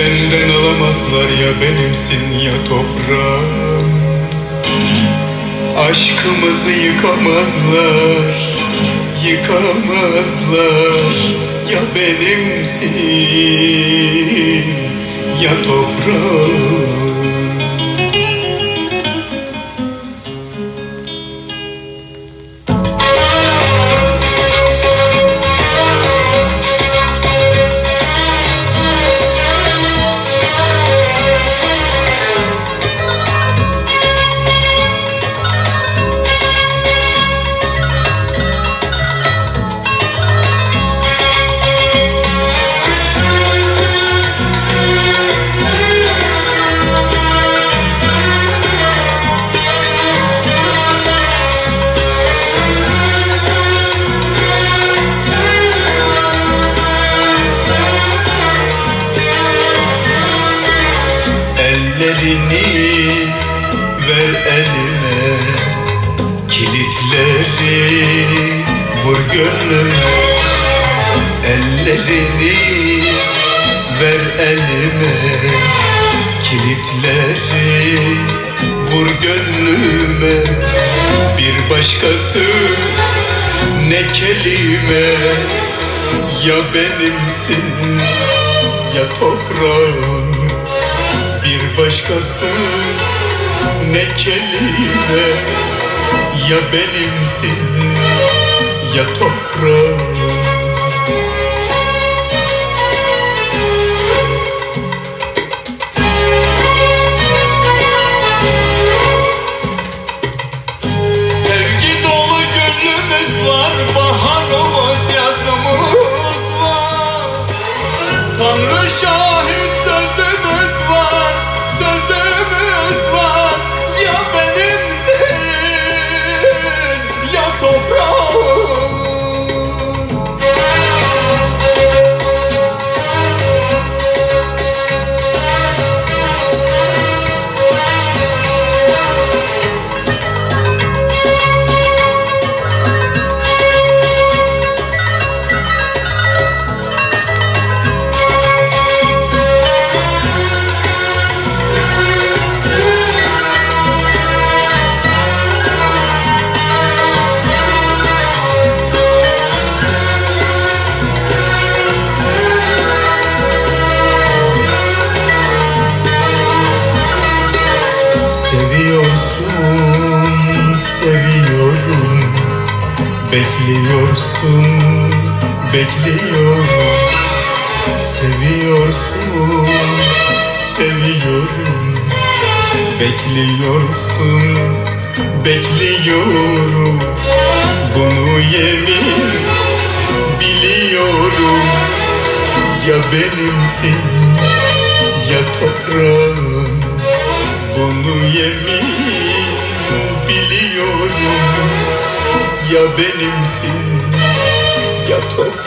ayıramazlar ya benimsin ya toprağım. Aşkımızı yıkamazlar Yıkamazlar. Ya benimsin ya toprağım Ellerini ver elime Kilitleri vur gönlüme. Ellerini ver elime Kilitleri vur gönlüme. Bir başkası ne kelime Ya benimsin ya toprağın başkası ne kelime Ya benimsin ya toprağım Seviyorsun, seviyorum. Bekliyorsun, bekliyorum. Seviyorsun, seviyorum. Bekliyorsun, bekliyorum. Bunu yemin biliyorum. Ya benimsin ya toprağım bunu yemin biliyorum. Ya benimsin ya toprağım